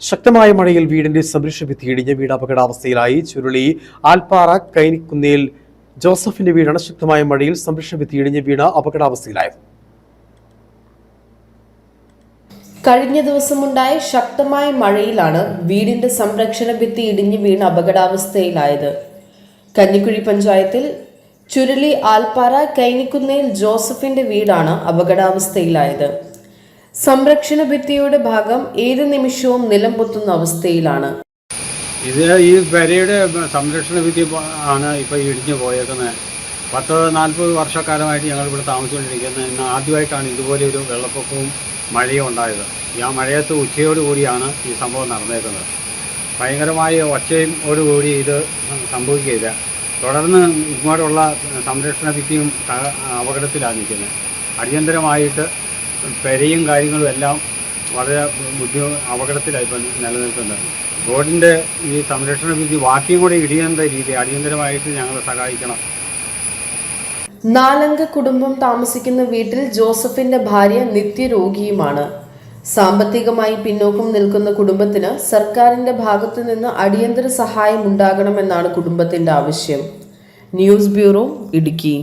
ശക്തമായ മഴയിൽ വീടിന്റെ സദൃശ ഭിത്തി ഇടിഞ്ഞ് വീട് അപകടാവസ്ഥയിലായി. ചുരുളി ആൽപ്പാറ കൈനിക്കുന്നേൽ ജോസഫിന്റെ വീടാണ് ശക്തമായ മഴയിൽ സംരക്ഷണ ഭിത്തി ഇടിഞ്ഞ് വീട് അപകടാവസ്ഥയിലായത് കഴിഞ്ഞ ദിവസമുണ്ടായ ശക്തമായ മഴയിലാണ് വീടിന്റെ സംരക്ഷണ ഭിത്തി ഇടിഞ്ഞ് വീണ് അപകടാവസ്ഥയിലായത്. കഞ്ഞിക്കുഴി പഞ്ചായത്തിൽ ചുരുളി ആൽപ്പാറ കൈനിക്കുന്നേൽ ജോസഫിന്റെ വീടാണ് അപകടാവസ്ഥയിലായത്. സംരക്ഷണ ഭിത്തിയുടെ ഭാഗം ഏത് നിമിഷവും നിലംപൊത്തുന്ന അവസ്ഥയിലാണ്. ഇത് ഈ പെരയുടെ സംരക്ഷണ ഭിത്തി ആണ് ഇപ്പോൾ ഇടിഞ്ഞു പോയേക്കുന്നത്. പത്ത് നാൽപ്പത് വർഷക്കാലമായിട്ട് ഞങ്ങൾ ഇവിടെ താമസിച്ചുകൊണ്ടിരിക്കുന്നത്. ഇന്ന് ആദ്യമായിട്ടാണ് ഇതുപോലെ ഒരു വെള്ളപ്പൊക്കവും മഴയും ഉണ്ടായത്. ഈ ആ മഴയത്ത് ഉച്ചയോടുകൂടിയാണ് ഈ സംഭവം നടന്നേക്കുന്നത്. ഭയങ്കരമായ ഒച്ചയും ഓടുകൂടി ഇത് സംഭവിക്കുകയില്ല. തുടർന്ന് ഇങ്ങോട്ടുള്ള സംരക്ഷണ ഭിത്തിയും അപകടത്തിലാണ് നിൽക്കുന്നത്. അടിയന്തരമായിട്ട് പെരയും കാര്യങ്ങളും എല്ലാം വളരെ ബുദ്ധി അപകടത്തിലായി നിലനിൽക്കുന്നത് റോഡിന്റെ ഈ സംരക്ഷണ വിധി ബാക്കിയും കൂടി ഇടിയേണ്ട രീതി അടിയന്തരമായിട്ട് ഞങ്ങളെ സഹായിക്കണം. നാലംഗ കുടുംബം താമസിക്കുന്ന വീട്ടിൽ ജോസഫിന്റെ ഭാര്യ നിത്യരോഗിയുമാണ്. സാമ്പത്തികമായി പിന്നോക്കം നിൽക്കുന്ന കുടുംബത്തിന് സർക്കാരിന്റെ ഭാഗത്തു നിന്ന് അടിയന്തര സഹായം ഉണ്ടാകണമെന്നാണ് കുടുംബത്തിന്റെ ആവശ്യം. News bureau Idukki.